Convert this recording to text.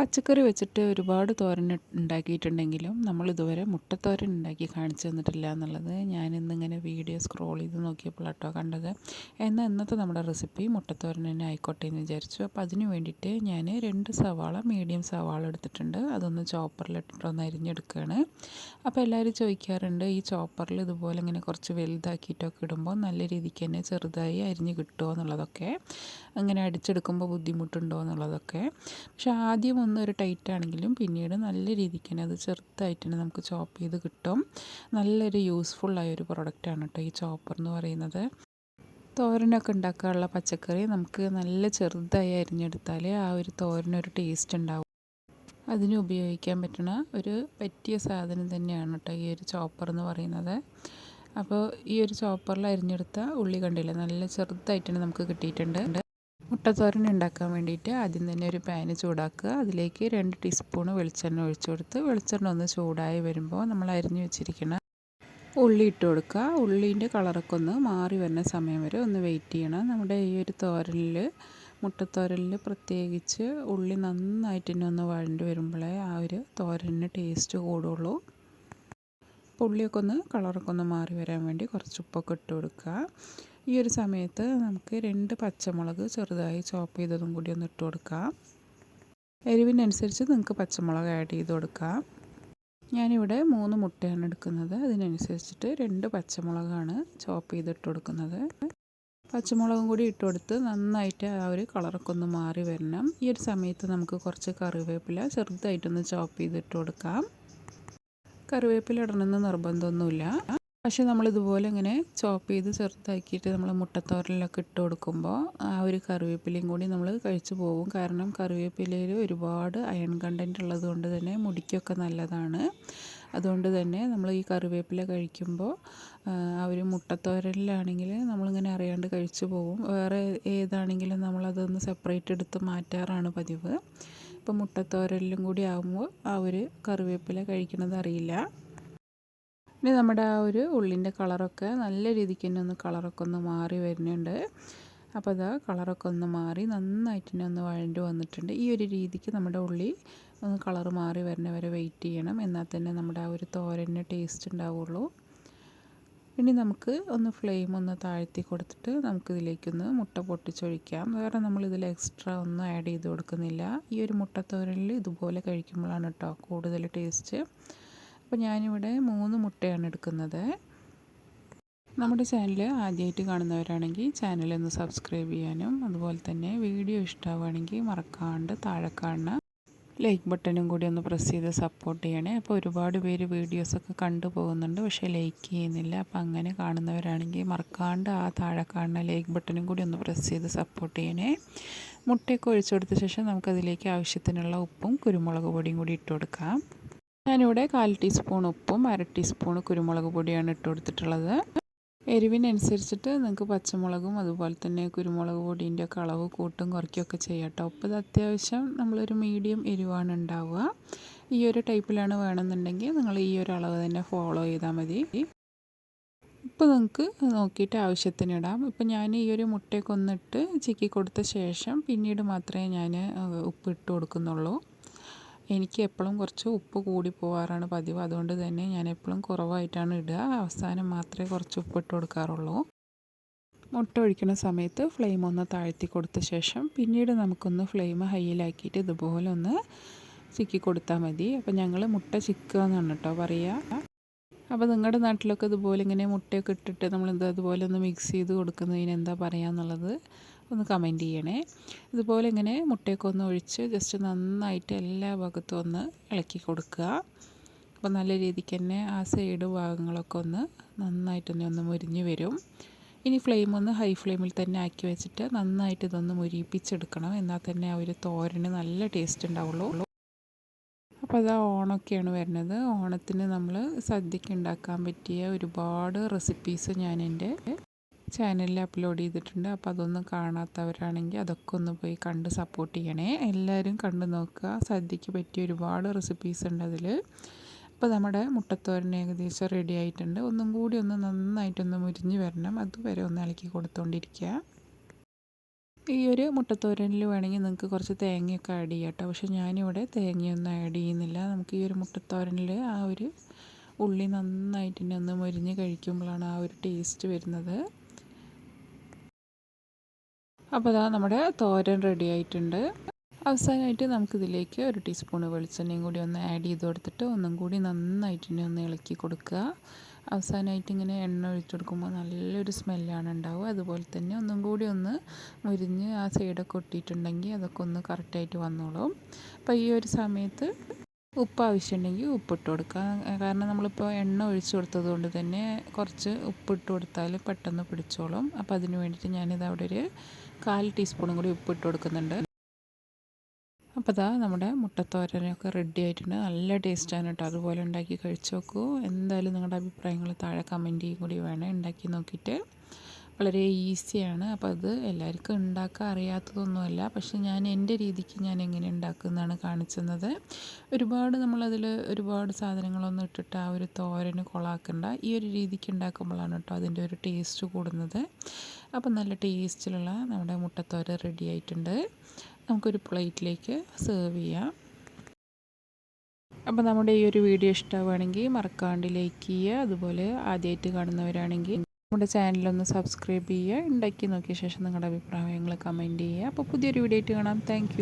പച്ചക്കറി വെച്ചിട്ട് ഒരുപാട് തോരൻ ഉണ്ടാക്കിയിട്ടുണ്ടെങ്കിലും നമ്മൾ ഇതുവരെ മുട്ടത്തോരൻ ഉണ്ടാക്കി കാണിച്ചു തന്നിട്ടില്ല എന്നുള്ളത് ഞാനിന്നിങ്ങനെ വീഡിയോ സ്ക്രോൾ ചെയ്ത് നോക്കിയപ്പോൾ കേട്ടോ കണ്ടത്. എന്നാൽ ഇന്നത്തെ നമ്മുടെ റെസിപ്പി മുട്ടത്തോരൻ തന്നെ ആയിക്കോട്ടെ എന്ന് വിചാരിച്ചു. അപ്പോൾ അതിന് വേണ്ടിയിട്ട് ഞാൻ രണ്ട് സവാള മീഡിയം സവാള എടുത്തിട്ടുണ്ട്. അതൊന്ന് ചോപ്പറിലിട്ടിട്ടൊന്ന് അരിഞ്ഞെടുക്കുകയാണ്. അപ്പോൾ എല്ലാവരും ചോദിക്കാറുണ്ട് ഈ ചോപ്പറിൽ ഇതുപോലെ ഇങ്ങനെ കുറച്ച് വലുതാക്കിയിട്ടൊക്കെ ഇടുമ്പോൾ നല്ല രീതിക്ക് തന്നെ ചെറുതായി അരിഞ്ഞ് കിട്ടുമോ എന്നുള്ളതൊക്കെ. അങ്ങനെ അടിച്ചെടുക്കുമ്പോൾ ബുദ്ധിമുട്ടുണ്ടോ എന്നുള്ളതൊക്കെ. പക്ഷേ ആദ്യം ഒരു ടൈറ്റ് ആണെങ്കിലും പിന്നീട് നല്ല രീതിക്ക് തന്നെ അത് ചെറുതായിട്ട് തന്നെ നമുക്ക് ചോപ്പ് ചെയ്ത് കിട്ടും. നല്ലൊരു യൂസ്ഫുള്ളായ ഒരു പ്രൊഡക്റ്റാണ് കേട്ടോ ഈ ചോപ്പർ എന്ന് പറയുന്നത്. തോരനൊക്കെ ഉണ്ടാക്കാനുള്ള പച്ചക്കറി നമുക്ക് നല്ല ചെറുതായി അരിഞ്ഞെടുത്താൽ ആ ഒരു തോരനൊരു ടേസ്റ്റ് ഉണ്ടാവും. അതിന് ഉപയോഗിക്കാൻ പറ്റുന്ന ഒരു പറ്റിയ സാധനം തന്നെയാണ് കേട്ടോ ഈ ഒരു ചോപ്പർ എന്ന് പറയുന്നത്. അപ്പോൾ ഈ ഒരു ചോപ്പറിൽ അരിഞ്ഞെടുത്ത ഉള്ളി കണ്ടില്ല? നല്ല ചെറുതായിട്ടാണ് നമുക്ക് കിട്ടിയിട്ടുണ്ട്. മുട്ടത്തോരൻ ഉണ്ടാക്കാൻ വേണ്ടിയിട്ട് ആദ്യം തന്നെ ഒരു പാന് ചൂടാക്കുക. അതിലേക്ക് രണ്ട് ടീസ്പൂണ് വെളിച്ചെണ്ണ ഒഴിച്ചു കൊടുത്ത് വെളിച്ചെണ്ണ ഒന്ന് ചൂടായി വരുമ്പോൾ നമ്മൾ അരിഞ്ഞു വെച്ചിരിക്കുന്ന ഉള്ളി ഇട്ട് കൊടുക്കുക. ഉള്ളീന്റെ കളറൊക്കെ ഒന്ന് മാറി വരുന്ന സമയം വരെ ഒന്ന് വെയിറ്റ് ചെയ്യണം. നമ്മുടെ ഈ ഒരു തോരനിൽ മുട്ടത്തോരനിൽ പ്രത്യേകിച്ച് ഉള്ളി നന്നായിട്ട് തന്നെ ഒന്ന് വഴണ്ടി വരുമ്പോഴേ ആ ഒരു തോരനിന് ടേസ്റ്റ് കൂടുള്ളൂ. ഉള്ളിയൊക്കെ ഒന്ന് കളറൊക്കെ ഒന്ന് മാറി വരാൻ വേണ്ടി കുറച്ച് ഉപ്പൊക്കെ ഇട്ട് കൊടുക്കുക. ഈ ഒരു സമയത്ത് നമുക്ക് രണ്ട് പച്ചമുളക് ചെറുതായി ചോപ്പ് ചെയ്തതും കൂടി ഒന്ന് ഇട്ട് കൊടുക്കാം. എരിവിനനുസരിച്ച് നിങ്ങൾക്ക് പച്ചമുളക് ആഡ് ചെയ്ത് കൊടുക്കാം. ഞാനിവിടെ മൂന്ന് മുട്ടയാണ് എടുക്കുന്നത്. അതിനനുസരിച്ചിട്ട് രണ്ട് പച്ചമുളകാണ് ചോപ്പ് ചെയ്തിട്ട് കൊടുക്കുന്നത്. പച്ചമുളകും കൂടി ഇട്ട് കൊടുത്ത് നന്നായിട്ട് ആ ഒരു കളറൊക്കെ ഒന്ന് മാറി വരണം. ഈ ഒരു സമയത്ത് നമുക്ക് കുറച്ച് കറിവേപ്പില ചെറുതായിട്ടൊന്ന് ചോപ്പ് ചെയ്തിട്ട് കൊടുക്കാം. കറിവേപ്പില ഇടണമെന്ന് നിർബന്ധമൊന്നുമില്ല. പക്ഷേ നമ്മളിതുപോലെ ഇങ്ങനെ ചോപ്പ് ചെയ്ത് ചെറുതാക്കിയിട്ട് നമ്മൾ മുട്ടത്തോരലിലൊക്കെ ഇട്ട് കൊടുക്കുമ്പോൾ ആ ഒരു കറിവേപ്പിലയും കൂടി നമ്മൾ കഴിച്ചു പോകും. കാരണം കറിവേപ്പിലയിൽ ഒരുപാട് അയൺ കണ്ടന്റ് ഉള്ളത് കൊണ്ട് തന്നെ മുടിക്കൊക്കെ നല്ലതാണ്. അതുകൊണ്ട് തന്നെ നമ്മൾ ഈ കറിവേപ്പില കഴിക്കുമ്പോൾ ആ ഒരു മുട്ടത്തോരലിലാണെങ്കിൽ നമ്മളിങ്ങനെ അറിയാണ്ട് കഴിച്ചു പോകും. വേറെ ഏതാണെങ്കിലും നമ്മളതൊന്ന് സെപ്പറേറ്റ് എടുത്ത് മാറ്റാറാണ് പതിവ്. ഇപ്പോൾ മുട്ടത്തോരലിലും കൂടി ആകുമ്പോൾ ആ ഒരു കറിവേപ്പില കഴിക്കണത് അറിയില്ല. ഇനി നമ്മുടെ ആ ഒരു ഉള്ളിന്റെ കളറൊക്കെ നല്ല രീതിക്ക് തന്നെ ഒന്ന് കളറൊക്കെ ഒന്ന് മാറി വരുന്നുണ്ട്. അപ്പോൾ അതാ കളറൊക്കെ ഒന്ന് മാറി നന്നായിട്ട് തന്നെ ഒന്ന് വഴണ്ട് വന്നിട്ടുണ്ട്. ഈ ഒരു രീതിക്ക് നമ്മുടെ ഉള്ളി ഒന്ന് കളർ മാറി വരുന്ന വരെ വെയിറ്റ് ചെയ്യണം. എന്നാൽ തന്നെ നമ്മുടെ ആ ഒരു തോരന് ടേസ്റ്റ് ഉണ്ടാവുള്ളൂ. ഇനി നമുക്ക് ഒന്ന് ഫ്ലെയിം ഒന്ന് താഴ്ത്തി കൊടുത്തിട്ട് നമുക്കിതിലേക്കൊന്ന് മുട്ട പൊട്ടിച്ചൊഴിക്കാം. വേറെ നമ്മളിതിൽ എക്സ്ട്രാ ഒന്നും ആഡ് ചെയ്ത് കൊടുക്കുന്നില്ല. ഈ ഒരു മുട്ടത്തോരനിൽ ഇതുപോലെ കഴിക്കുമ്പോഴാണ് കേട്ടോ കൂടുതൽ ടേസ്റ്റ് അപ്പോൾ ഞാനിവിടെ മൂന്ന് മുട്ടയാണ് എടുക്കുന്നത്. നമ്മുടെ ചാനൽ ആദ്യമായിട്ട് കാണുന്നവരാണെങ്കിൽ ചാനൽ ഒന്ന് സബ്സ്ക്രൈബ് ചെയ്യാനും അതുപോലെ തന്നെ വീഡിയോ ഇഷ്ടമാവുകയാണെങ്കിൽ മറക്കാണ്ട് താഴെ കാണുന്ന ലൈക്ക് ബട്ടണും കൂടി ഒന്ന് പ്രസ് ചെയ്ത് സപ്പോർട്ട് ചെയ്യണേ. അപ്പോൾ ഒരുപാട് പേര് വീഡിയോസൊക്കെ കണ്ടു പോകുന്നുണ്ട് പക്ഷേ ലൈക്ക് ചെയ്യുന്നില്ല. അപ്പോൾ അങ്ങനെ കാണുന്നവരാണെങ്കിൽ മറക്കാണ്ട് ആ താഴെ കാണുന്ന ലൈക്ക് ബട്ടണും കൂടി ഒന്ന് പ്രസ് ചെയ്ത് സപ്പോർട്ട് ചെയ്യണേ. മുട്ടയൊക്കെ ഒഴിച്ചു കൊടുത്ത ശേഷം നമുക്കതിലേക്ക് ആവശ്യത്തിനുള്ള ഉപ്പും കുരുമുളക് പൊടിയും കൂടി ഇട്ട് കൊടുക്കാം. ഞാനിവിടെ കാൽ ടീസ്പൂൺ ഉപ്പും അര ടീസ്പൂൺ കുരുമുളക് പൊടിയാണ് ഇട്ട് കൊടുത്തിട്ടുള്ളത്. എരിവിനനുസരിച്ചിട്ട് നിങ്ങൾക്ക് പച്ചമുളകും അതുപോലെ തന്നെ കുരുമുളക് പൊടിന്റെ ഒക്കെ അളവ് കൂട്ടും കുറയ്ക്കുകയൊക്കെ ചെയ്യാം കേട്ടോ. ഉപ്പ് അത്യാവശ്യം നമ്മളൊരു മീഡിയം എരിവാണ് ഉണ്ടാവുക. ഈ ഒരു ടൈപ്പിലാണ് വേണമെന്നുണ്ടെങ്കിൽ നിങ്ങൾ ഈ ഒരു അളവ് തന്നെ ഫോളോ ചെയ്താൽ മതി. ഇപ്പോൾ നിങ്ങൾക്ക് നോക്കിയിട്ട് ആവശ്യത്തിന് ഇടാം. ഇപ്പം ഞാൻ ഈ ഒരു മുട്ടയൊക്കെ ഒന്നിട്ട് ചിക്കി കൊടുത്ത ശേഷം പിന്നീട് മാത്രമേ ഞാൻ ഉപ്പ് ഇട്ട് കൊടുക്കുന്നുള്ളൂ. എനിക്ക് എപ്പോഴും കുറച്ച് ഉപ്പ് കൂടി പോകാറാണ് പതിവ്. അതുകൊണ്ട് തന്നെ ഞാൻ എപ്പോഴും കുറവായിട്ടാണ് ഇടുക. അവസാനം മാത്രമേ കുറച്ച് ഉപ്പ് ഇട്ട് കൊടുക്കാറുള്ളൂ. മുട്ട ഒഴിക്കുന്ന സമയത്ത് ഫ്ലെയിം ഒന്ന് താഴ്ത്തി കൊടുത്ത ശേഷം പിന്നീട് നമുക്കൊന്ന് ഫ്ലെയിം ഹൈയിലാക്കിയിട്ട് ഇതുപോലെ ഒന്ന് ചിക്കി കൊടുത്താൽ മതി. അപ്പോൾ ഞങ്ങൾ മുട്ട ചിക്കുക എന്നാണ് കേട്ടോ പറയുക അപ്പോൾ നിങ്ങളുടെ നാട്ടിലൊക്കെ ഇതുപോലെ ഇങ്ങനെ മുട്ടയൊക്കെ ഇട്ടിട്ട് നമ്മൾ എന്താ അതുപോലെ ഒന്ന് മിക്സ് ചെയ്ത് കൊടുക്കുന്നതിന് എന്താ പറയുക എന്നുള്ളത് ഒന്ന് കമന്റ് ചെയ്യണേ. ഇതുപോലെ ഇങ്ങനെ മുട്ടയൊക്കെ ഒന്ന് ഒഴിച്ച് ജസ്റ്റ് നന്നായിട്ട് എല്ലാ ഭാഗത്തും ഒന്ന് ഇളക്കി കൊടുക്കുക. അപ്പോൾ നല്ല രീതിക്ക് തന്നെ ആ സൈഡ് ഭാഗങ്ങളൊക്കെ ഒന്ന് നന്നായിട്ടൊന്ന് ഒന്ന് മുരിഞ്ഞ് വരും. ഇനി ഫ്ലെയിം ഒന്ന് ഹൈ ഫ്ലെയിമിൽ തന്നെ ആക്കി വെച്ചിട്ട് നന്നായിട്ട് ഇതൊന്ന് മുരിപ്പിച്ചെടുക്കണം. എന്നാൽ തന്നെ ആ ഒരു തോരന് നല്ല ടേസ്റ്റ് ഉണ്ടാവുള്ളൂ. അപ്പോൾ അത് ഓണമൊക്കെയാണ് വരുന്നത്. ഓണത്തിന് നമ്മൾ സദ്യക്ക് ഉണ്ടാക്കാൻ പറ്റിയ ഒരുപാട് റെസിപ്പീസ് ഞാൻ എന്റെ ചാനലിൽ അപ്ലോഡ് ചെയ്തിട്ടുണ്ട്. അപ്പോൾ അതൊന്നും കാണാത്തവരാണെങ്കിൽ അതൊക്കെ ഒന്ന് പോയി കണ്ട് സപ്പോർട്ട് ചെയ്യണേ. എല്ലാവരും കണ്ടു നോക്കുക. സദ്യക്ക് പറ്റിയ ഒരുപാട് റെസിപ്പീസ് ഉണ്ട് അതിൽ അപ്പോൾ നമ്മുടെ മുട്ടത്തോരൻ ഏകദേശം റെഡി ആയിട്ടുണ്ട്. ഒന്നും കൂടി ഒന്ന് നന്നായിട്ടൊന്ന് മുരിഞ്ഞ് വരണം. അതുവരെ ഒന്ന് ഇളക്കി കൊടുത്തുകൊണ്ടിരിക്കുക ഈ ഒരു മുട്ടത്തോരനിൽ വേണമെങ്കിൽ നിങ്ങൾക്ക് കുറച്ച് തേങ്ങയൊക്കെ ആഡ് ചെയ്യാം കേട്ടോ പക്ഷേ ഞാനിവിടെ തേങ്ങയൊന്നും ആഡ് ചെയ്യുന്നില്ല. നമുക്ക് ഈ ഒരു മുട്ടത്തോരനിൽ ആ ഒരു ഉള്ളി നന്നായിട്ട് തന്നെ ഒന്ന് മുരിഞ്ഞ് കഴിക്കുമ്പോഴാണ് ആ ഒരു ടേസ്റ്റ് വരുന്നത്. അപ്പോൾ അതാ നമ്മുടെ തോരൻ റെഡി ആയിട്ടുണ്ട്. അവസാനമായിട്ട് നമുക്കിതിലേക്ക് ഒരു ടീസ്പൂൺ വെളിച്ചെണ്ണയും കൂടി ഒന്ന് ആഡ് ചെയ്ത് കൊടുത്തിട്ട് ഒന്നും കൂടി നന്നായിട്ട് ഒന്ന് ഇളക്കി കൊടുക്കുക. അവസാനമായിട്ട് ഇങ്ങനെ എണ്ണ ഒഴിച്ചു കൊടുക്കുമ്പോൾ നല്ലൊരു സ്മെല്ലാണ് ഉണ്ടാവുക. അതുപോലെ തന്നെ ഒന്നും കൂടി ഒന്ന് മുരിഞ്ഞ് ആ സൈഡൊക്കെ ഒട്ടിയിട്ടുണ്ടെങ്കിൽ അതൊക്കെ ഒന്ന് കറക്റ്റായിട്ട് വന്നോളും. അപ്പോൾ ഈ ഒരു സമയത്ത് ഉപ്പ് ആവശ്യമുണ്ടെങ്കിൽ ഉപ്പിട്ട് കൊടുക്കുക കാരണം നമ്മളിപ്പോൾ എണ്ണ ഒഴിച്ച് കൊടുത്തത് കൊണ്ട് തന്നെ കുറച്ച് ഉപ്പിട്ട് കൊടുത്താൽ പെട്ടെന്ന് പിടിച്ചോളും. അപ്പോൾ അതിന് വേണ്ടിയിട്ട് ഞാനിത് അവിടെ ഒരു കാൽ ടീസ്പൂണും കൂടി ഉപ്പിട്ട് കൊടുക്കുന്നുണ്ട്. അപ്പോൾ ഇതാ നമ്മുടെ മുട്ടത്തോരനൊക്കെ റെഡി ആയിട്ടുണ്ട്. നല്ല ടേസ്റ്റാണ് കേട്ടോ അതുപോലെ ഉണ്ടാക്കി കഴിച്ചു നോക്കൂ എന്തായാലും നിങ്ങളുടെ അഭിപ്രായങ്ങൾ താഴെ കമന്റ് ചെയ്യും കൂടി വേണം. ഉണ്ടാക്കി നോക്കിയിട്ട്. വളരെ ഈസിയാണ്. അപ്പോൾ അത് എല്ലാവർക്കും ഉണ്ടാക്കാൻ അറിയാത്തതൊന്നുമല്ല. പക്ഷെ ഞാൻ എന്റെ രീതിക്ക് ഞാൻ എങ്ങനെ ഉണ്ടാക്കുന്നതാണ് കാണിച്ചത് ഒരുപാട് നമ്മളതിൽ ഒരുപാട് സാധനങ്ങളൊന്നും ഇട്ടിട്ട് ആ ഒരു തോരന് കൊളാക്കണ്ട. ഈ ഒരു രീതിക്ക് ഉണ്ടാക്കുമ്പോഴാണ് കേട്ടോ അതിന്റെ ഒരു ടേസ്റ്റ് കൂടുന്നത്. അപ്പം നല്ല ടേസ്റ്റിലുള്ള നമ്മുടെ മുട്ടത്തോര റെഡി ആയിട്ടുണ്ട്. നമുക്കൊരു പ്ലേറ്റിലേക്ക് സെർവ് ചെയ്യാം. അപ്പോൾ നമ്മുടെ ഈ ഒരു വീഡിയോ ഇഷ്ടമാവുകയാണെങ്കിൽ മറക്കാണ്ട് ലൈക്ക് ചെയ്യുക. അതുപോലെ ആദ്യമായിട്ട് കാണുന്നവരാണെങ്കിൽ നമ്മുടെ ചാനലൊന്ന് സബ്സ്ക്രൈബ് ചെയ്യുക ഉണ്ടാക്കി നോക്കിയ ശേഷം നിങ്ങളുടെ അഭിപ്രായങ്ങൾ കമന്റ് ചെയ്യുക. അപ്പോൾ പുതിയൊരു വീഡിയോ ആയിട്ട് കാണാം. താങ്ക്